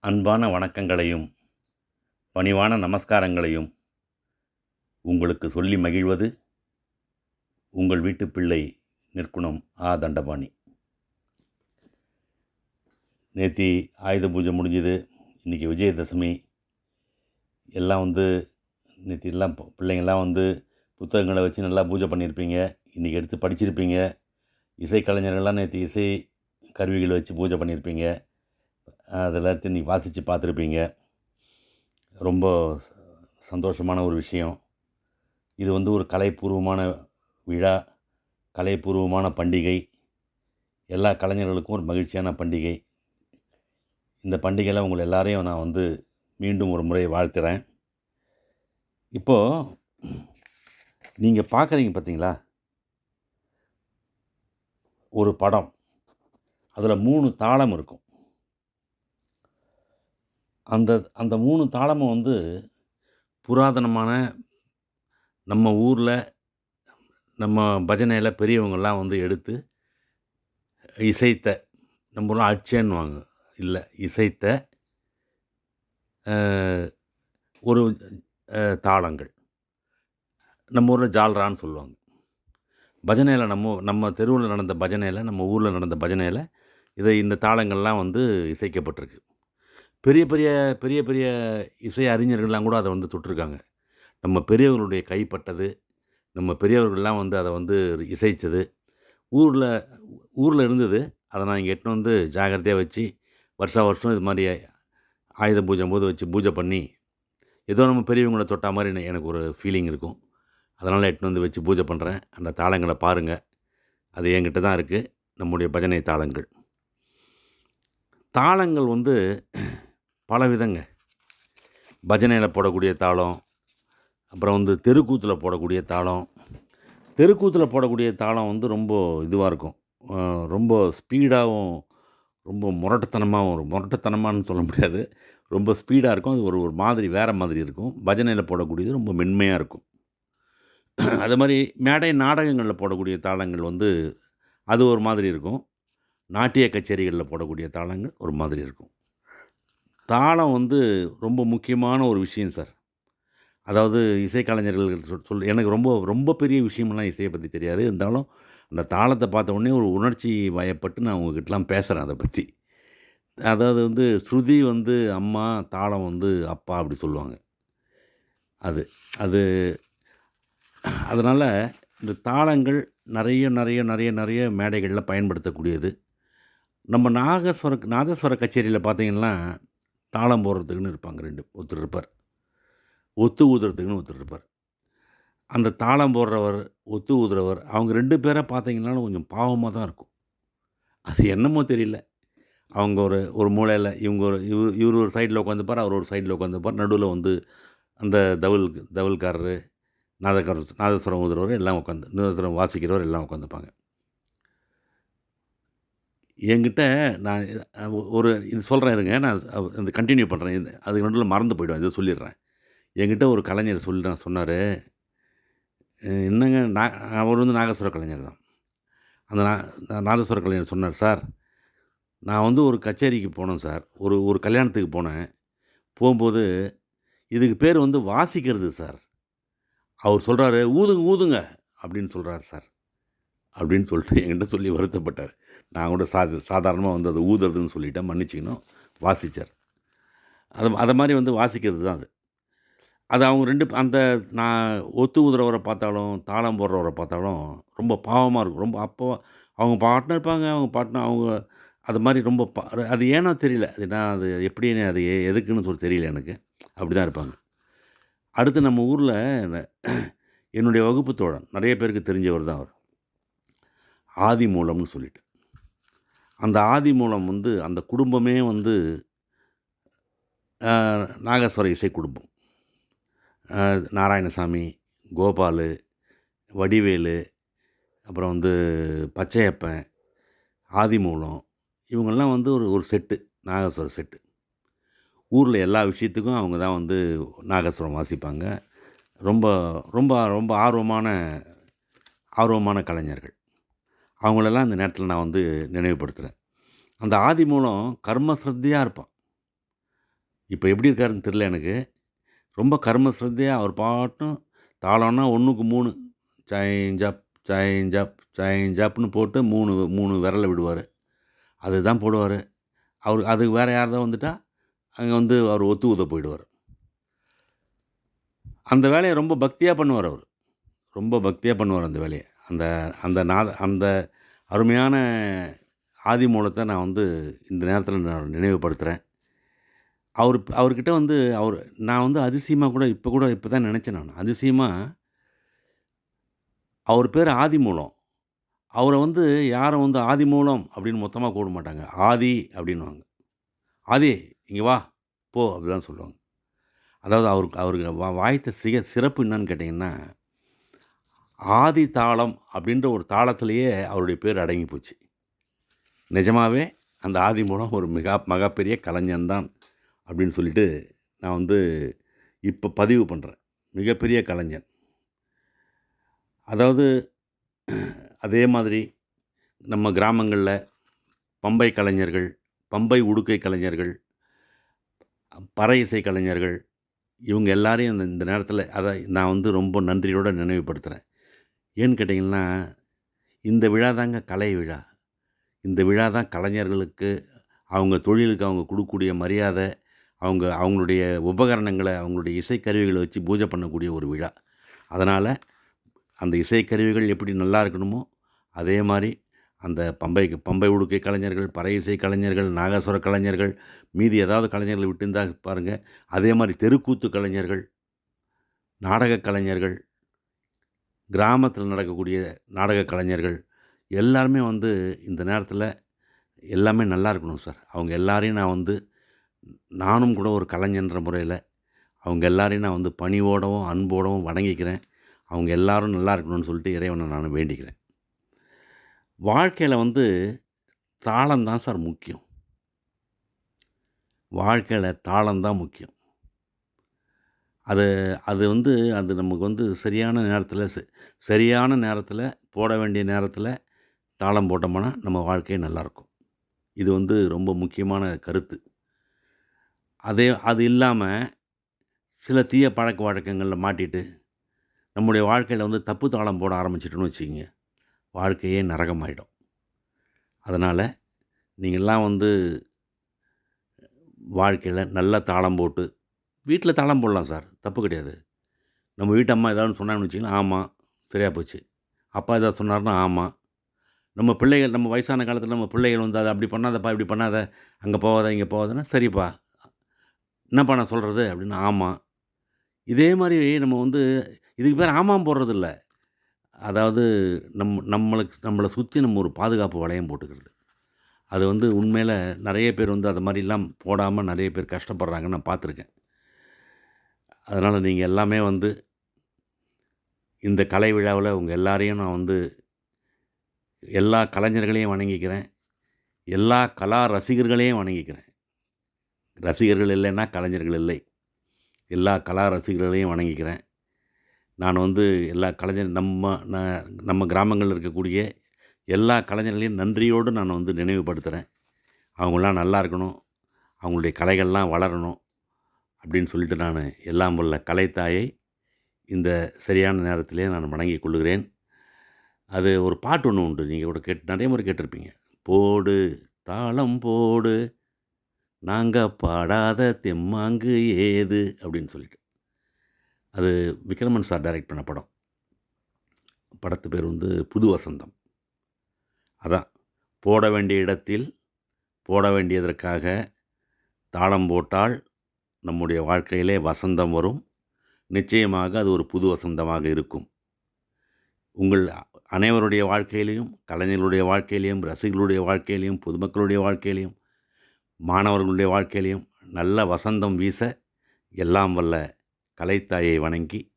அன்பான வணக்கங்களையும் பணிவான நமஸ்காரங்களையும் உங்களுக்கு சொல்லி மகிழ்வது உங்கள் வீட்டு பிள்ளை நிற்குணம் ஆ. தண்டபாணி. நேத்தி ஆயுத பூஜை முடிஞ்சுது. இன்றைக்கி விஜயதசமி. எல்லாம் வந்து நேற்று எல்லாம் பிள்ளைங்கள்லாம் வந்து புத்தகங்களை வச்சு நல்லா பூஜை பண்ணியிருப்பீங்க. இன்றைக்கி எடுத்து படிச்சிருப்பீங்க. இசைக்கலைஞர்கள்லாம் நேற்று இசை கருவிகளை வச்சு பூஜை பண்ணியிருப்பீங்க. அதெல்லாம் நீ வாசித்து பார்த்துருப்பீங்க. ரொம்ப ச- சந்தோஷமான ஒரு விஷயம். இது வந்து ஒரு கலைப்பூர்வமான விழா கலைப்பூர்வமான பண்டிகை. எல்லா கலைஞர்களுக்கும் ஒரு மகிழ்ச்சியான பண்டிகை. இந்த பண்டிகையில் உங்களை எல்லாரையும் நான் வந்து மீண்டும் ஒரு முறை வாழ்த்துறேன். இப்போது நீங்கள் பார்க்குறீங்க பார்த்தீங்களா? ஒரு படம். அதில் மூணு தாளம் இருக்கும். அந்த அந்த மூணு தாளமும் வந்து புராதனமான நம்ம ஊரில் நம்ம பஜனையில் பெரியவங்கள்லாம் வந்து எடுத்து இசைத்த நம்ம அச்சேன்னுவாங்க இல்லை இசைத்த ஒரு தாளங்கள். நம்ம ஊரில் ஜால்ரான்னு சொல்லுவாங்க. பஜனையில் நம்ம நம்ம தெருவில் நடந்த பஜனையில் நம்ம ஊரில் நடந்த பஜனையில் இதை இந்த தாளங்கள்லாம் வந்து இசைக்கப்பட்டிருக்கு. பெரிய பெரிய பெரிய பெரிய இசை அறிஞர்கள்லாம் கூட அதை வந்து தொட்டிருக்காங்க. நம்ம பெரியவர்களுடைய கைப்பட்டது நம்ம பெரியவர்கள்லாம் வந்து அதை வந்து இசைத்தது ஊரில் ஊரில் இருந்தது. அதை நான் இங்கே எட்டுன்னு வந்து ஜாக்கிரதையாக வச்சு வருஷா வருஷம் இது மாதிரி ஆயுத பூஜை போது வச்சு பூஜை பண்ணி ஏதோ நம்ம பெரியவங்கள தொட்டா மாதிரி எனக்கு ஒரு ஃபீலிங் இருக்கும். அதனால் எட்டுன்னு வந்து வச்சு பூஜை பண்ணுறேன் அந்த தாளங்களை பாருங்கள் அது என்கிட்ட தான் இருக்குது நம்முடைய பஜனை தாளங்கள். தாளங்கள் வந்து பல விதங்க பஜனையில் போடக்கூடிய தாளம் அப்புறம் வந்து தெருக்கூத்தில் போடக்கூடிய தாளம். தெருக்கூத்தில் போடக்கூடிய தாளம் வந்து ரொம்ப இதுவாக இருக்கும். ரொம்ப ஸ்பீடாகவும் ரொம்ப முரட்டுத்தனமாகவும் ஒரு முரட்டுத்தனமான்னு சொல்ல முடியாது. ரொம்ப ஸ்பீடாக இருக்கும். அது ஒரு ஒரு மாதிரி வேறு மாதிரி இருக்கும். பஜனையில் போடக்கூடியது ரொம்ப மென்மையாக இருக்கும். அது மாதிரி மேடை நாடகங்களில் போடக்கூடிய தாளங்கள் வந்து அது ஒரு மாதிரி இருக்கும். நாட்டிய கச்சேரிகளில் போடக்கூடிய தாளங்கள் ஒரு மாதிரி இருக்கும். தாளம் வந்து ரொம்ப முக்கியமான ஒரு விஷயம் சார். அதாவது இசைக்கலைஞர்கள் சொல் சொல் எனக்கு ரொம்ப ரொம்ப பெரிய விஷயமெல்லாம் இசையை பற்றி தெரியாது. இருந்தாலும் அந்த தாளத்தை பார்த்த உடனே ஒரு உணர்ச்சி வயப்பட்டு நான் உங்ககிட்டலாம் பேசுகிறேன் அதை பற்றி அதாவது வந்து ஸ்ருதி வந்து அம்மா தாளம் வந்து அப்பா அப்படி சொல்லுவாங்க. அது அது அதனால் இந்த தாளங்கள் நிறைய நிறைய நிறைய நிறைய மேடைகளில் பயன்படுத்தக்கூடியது. நம்ம நாகஸ்வர நாதஸ்வர கச்சேரியில் பார்த்தீங்கன்னா தாளம் போடுறதுக்குன்னு இருப்பாங்க ரெண்டு ஒருத்தர் இருப்பார். ஒத்து ஊதுறதுக்குன்னு ஒருத்தர் இருப்பார். அந்த தாளம் போடுறவர் ஒத்து ஊதுறவர் அவங்க ரெண்டு பேரை பார்த்தீங்கன்னாலும் கொஞ்சம் பாவமாக தான் இருக்கும். அது என்னமோ தெரியல. அவங்க ஒரு ஒரு மூலையில் இவங்க ஒரு இவர் இவர் ஒரு சைடில் உட்காந்துப்பார் அவர் ஒரு சைடில் உட்காந்துப்பார். நடுவில் வந்து அந்த தவில் தவல்காரர் நாதக்கார நாதஸ்வரம் ஊதுறவர் எல்லாம் உட்காந்து நாதஸ்வரம் வாசிக்கிறவர் எல்லாம் உட்காந்துப்பாங்க. என்கிட்ட நான் ஒரு இது சொல்கிறேன் இருங்க நான் இந்த கண்டினியூ பண்ணுறேன் அதுக்கு நடுவில் மறந்து போயிடுவேன் இதை சொல்லிடுறேன். என்கிட்ட ஒரு கலைஞர் சொல்லி சொன்னார். என்னங்க நா அவர் வந்து நாகஸ்வர கலைஞர் தான். அந்த நா நா- நாதஸ்வர கலைஞர் சொன்னார் சார் நான் வந்து ஒரு கச்சேரிக்கு போனேன் சார். ஒரு ஒரு கல்யாணத்துக்கு போனேன். போகும்போது இதுக்கு பேர் வந்து வாசிக்கிறது சார். அவர் சொல்கிறாரு ஊதுங்க ஊதுங்க அப்படின்னு சொல்கிறார் சார். அப்படின்னு சொல்லிட்டு என்கிட்ட சொல்லி வருத்தப்பட்டார். நான் கூட சா சாதாரணமாக வந்து அதை ஊதுறதுன்னு சொல்லிட்டேன் மன்னிச்சிக்கணும் வாசிச்சார். அது அதை மாதிரி வந்து வாசிக்கிறது தான் அது. அது அவங்க ரெண்டு அந்த நான் ஒத்து ஊதுறவரை பார்த்தாலும் தாளம் போடுறவரை பார்த்தாலும் ரொம்ப பாவமாக இருக்கும். ரொம்ப அப்போ அவங்க பாட்டுன்னு இருப்பாங்க அவங்க பாட்டினா அவங்க அது மாதிரி ரொம்ப பா அது ஏனோ தெரியல. அது நான் அது எப்படின்னு அது எதுக்குன்னு சொல்லி தெரியல எனக்கு. அப்படி தான் இருப்பாங்க. அடுத்து நம்ம ஊரில் என்னுடைய வகுப்பு தோழன் நிறைய பேருக்கு தெரிஞ்சவர் தான் அவர். ஆதி மூலம்னு சொல்லிட்டு. அந்த ஆதி மூலம் வந்து அந்த குடும்பமே வந்து நாகஸ்வர இசை குடும்பம். நாராயணசாமி கோபால் வடிவேலு அப்புறம் வந்து பச்சையப்பன் ஆதிமூலம் இவங்கெல்லாம் வந்து ஒரு ஒரு செட்டு நாகஸ்வர செட்டு. ஊரில் எல்லா விஷயத்துக்கும் அவங்க தான் வந்து நாகஸ்வரம் வாசிப்பாங்க. ரொம்ப ரொம்ப ரொம்ப ஆர்வமான ஆர்வமான கலைஞர்கள். அவங்களெல்லாம் இந்த நேரத்தில் நான் வந்து நினைவுபடுத்துகிறேன் அந்த ஆதி மூலம் கர்ம ஸ்ரத்தையாக இருப்பான். இப்போ எப்படி இருக்காருன்னு தெரில எனக்கு. ரொம்ப கர்ம ஸ்ரத்தையாக அவர் பாட்டும் தாளம்னா ஒன்றுக்கு மூணு. சைஞ்சப் சைஞ்சப் சைஞ்சப்னு போட்டு மூணு மூணு விரலை விடுவார். அதுதான் போடுவார். அவர் அதுக்கு வேறு யாராவது வந்துட்டால் அங்கே வந்து அவர் ஒத்து ஊத போயிடுவார். அந்த வேலையை ரொம்ப பக்தியாக பண்ணுவார் அவர். ரொம்ப பக்தியாக பண்ணுவார் அந்த வேலையை. அந்த அந்த நாத அந்த அருமையான ஆதி மூலத்தை நான் வந்து இந்த நேரத்தில் நான் நினைவுபடுத்துகிறேன் அவர் அவர்கிட்ட வந்து அவர் நான் வந்து அதிசயமாக கூட இப்போ கூட இப்போ தான் நினச்சேன் நான். அதிசயமாக அவர் பேர் ஆதிமூலம் அவரை வந்து யாரும் வந்து ஆதிமூலம் அப்படின்னு மொத்தமாக கூப்பிட மாட்டாங்க. ஆதி அப்படின்வாங்க ஆதி இங்கே வா போ அப்படிதான் சொல்லுவாங்க. அதாவது அவருக்கு அவருக்கு வா வாய்த்த சிக சிறப்பு என்னன்னு கேட்டிங்கன்னா ஆதி தாளம் அப்படின்ற ஒரு தாளத்திலேயே அவருடைய பேர் அடங்கி போச்சு. நிஜமாகவே அந்த ஆதி மூலம் ஒரு மிக மகப்பெரிய கலைஞன்தான் அப்படின்னு சொல்லிட்டு நான் வந்து இப்போ பதிவு பண்ணுறேன் மிகப்பெரிய கலைஞன். அதாவது அதே மாதிரி நம்ம கிராமங்களில் பம்பை கலைஞர்கள் பம்பை உடுக்கை கலைஞர்கள் பறை இசை கலைஞர்கள் இவங்க எல்லாரையும் இந்த இந்த நேரத்தில் அதை நான் வந்து ரொம்ப நன்றியோடு நினைவுபடுத்துகிறேன் ஏன்னு கேட்டிங்கன்னா இந்த விழா தாங்க கலை விழா. இந்த விழா தான் கலைஞர்களுக்கு அவங்க தொழிலுக்கு அவங்க கொடுக்கக்கூடிய மரியாதை அவங்க அவங்களுடைய உபகரணங்களை அவங்களுடைய இசைக்கருவிகளை வச்சு பூஜை பண்ணக்கூடிய ஒரு விழா. அதனால் அந்த இசைக்கருவிகள் எப்படி நல்லா இருக்கணுமோ அதே மாதிரி அந்த பம்பை பம்பை உடுக்கை கலைஞர்கள் பறை இசை கலைஞர்கள் நாகஸ்வர கலைஞர்கள் மீதி ஏதாவது கலைஞர்களை விட்டுருந்தா பாருங்கள் அதே மாதிரி தெருக்கூத்து கலைஞர்கள் நாடக கலைஞர்கள் கிராமத்தில் நடக்கக்கூடிய நாடக கலைஞர்கள் எல்லாருமே வந்து இந்த நேரத்தில் எல்லாமே நல்லா இருக்கணும் சார். அவங்க எல்லாரையும் நான் வந்து நானும் கூட ஒரு கலைஞன்ற முறையில் அவங்க எல்லாரையும் நான் வந்து பணிவோடவும் அன்போடவும் வணங்கிக்கிறேன். அவங்க எல்லாரும் நல்லா இருக்கணும்னு சொல்லிட்டு இறைவனை நான் வேண்டிக்கிறேன். வாழ்க்கையில் வந்து தாளம் தான் சார் முக்கியம். வாழ்க்கையில் தாளம் தான் முக்கியம். அது அது வந்து அது நமக்கு வந்து சரியான நேரத்தில் ச- சரியான நேரத்தில் போட வேண்டிய நேரத்தில் தாளம் போட்டோம்னா நம்ம வாழ்க்கை நல்லாயிருக்கும் இது வந்து ரொம்ப முக்கியமான கருத்து. அதே அது இல்லாமல் சில தீய பழக்க வழக்கங்களில் மாட்டிட்டு நம்முடைய வாழ்க்கையில் வந்து தப்பு தாளம் போட ஆரம்பிச்சிட்டோன்னு வச்சுக்கிங்க வாழ்க்கையே நரகமாயிடும். அதனால் நீங்கள்லாம் வந்து வாழ்க்கையில் நல்ல தாளம் போட்டு வீட்டில் தாளம் போடலாம் சார். தப்பு கிடையாது. நம்ம வீட்டு அம்மா ஏதாவது சொன்னாங்கன்னு வச்சிங்கன்னா ஆமாம் சரியாக போச்சு. அப்பா ஏதாவது சொன்னார்னா ஆமாம் நம்ம பிள்ளைகள் நம்ம வயசான காலத்தில் நம்ம பிள்ளைகள் வந்து அதை அப்படி பண்ணாதப்பா இப்படி பண்ணாத. அங்கே போகாத இங்கே போகாதன்னா சரிப்பா. என்னப்பா நான் சொல்கிறது அப்படின்னு ஆமாம் இதே மாதிரி நம்ம வந்து இதுக்கு பேர் ஆமாம் போடுறதில்ல. அதாவது நம் நம்மளுக்கு நம்மளை சுற்றி நம்ம ஒரு பாதுகாப்பு வளையம் போட்டுக்கிறது. அது வந்து உண்மையில் நிறைய பேர் வந்து அது மாதிரிலாம் போடாமல் நிறைய பேர் கஷ்டப்படுறாங்க நான் பார்த்துருக்கேன். அதனால் நீங்கள் எல்லாமே வந்து இந்த கலை விழாவில் உங்கள் எல்லாரையும் நான் வந்து எல்லா கலைஞர்களையும் வணங்கிக்கிறேன். எல்லா கலா ரசிகர்களையும் வணங்கிக்கிறேன். ரசிகர்கள் இல்லைன்னா கலைஞர்கள் இல்லை. எல்லா கலா ரசிகர்களையும் வணங்கிக்கிறேன். நான் வந்து எல்லா கலைஞர் நம்ம ந- நம்ம கிராமங்களில் இருக்கக்கூடிய எல்லா கலைஞர்களையும் நன்றியோடு நான் வந்து நினைவுபடுத்துகிறேன் அவங்களாம் நல்லா இருக்கணும். அவங்களுடைய கலைகள்லாம் வளரணும். அப்படின்னு சொல்லிட்டு நான் எல்லாம் உள்ள கலைத்தாயை இந்த சரியான நேரத்திலே நான் வணங்கிக் கொள்கிறேன். அது ஒரு பாட்டு ஒன்று உண்டு. நீங்கள் கூட கேட்டு நிறைய முறை கேட்டிருப்பீங்க. போடு தாளம் போடு நாங்கள் பாடாத தெம்மாங்கு ஏது? அப்படின்னு சொல்லிட்டு. அது விக்ரமன் சார் டைரக்ட் பண்ண படம். படத்து பேர் வந்து புது வசந்தம் அதான். போட வேண்டிய இடத்தில் போட வேண்டியதற்காக தாளம் போட்டால் நம்முடைய வாழ்க்கையிலே வசந்தம் வரும். நிச்சயமாக அது ஒரு புது வசந்தமாக இருக்கும். உங்கள் அனைவருடைய வாழ்க்கையிலையும் கலைஞர்களுடைய வாழ்க்கையிலையும் ரசிகர்களுடைய வாழ்க்கையிலையும் பொதுமக்களுடைய வாழ்க்கையிலையும் மாணவர்களுடைய வாழ்க்கையிலையும் நல்ல வசந்தம் வீச எல்லாம் வல்ல கலைத்தாயை வணங்கி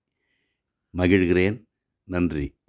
மகிழ்கிறேன். நன்றி.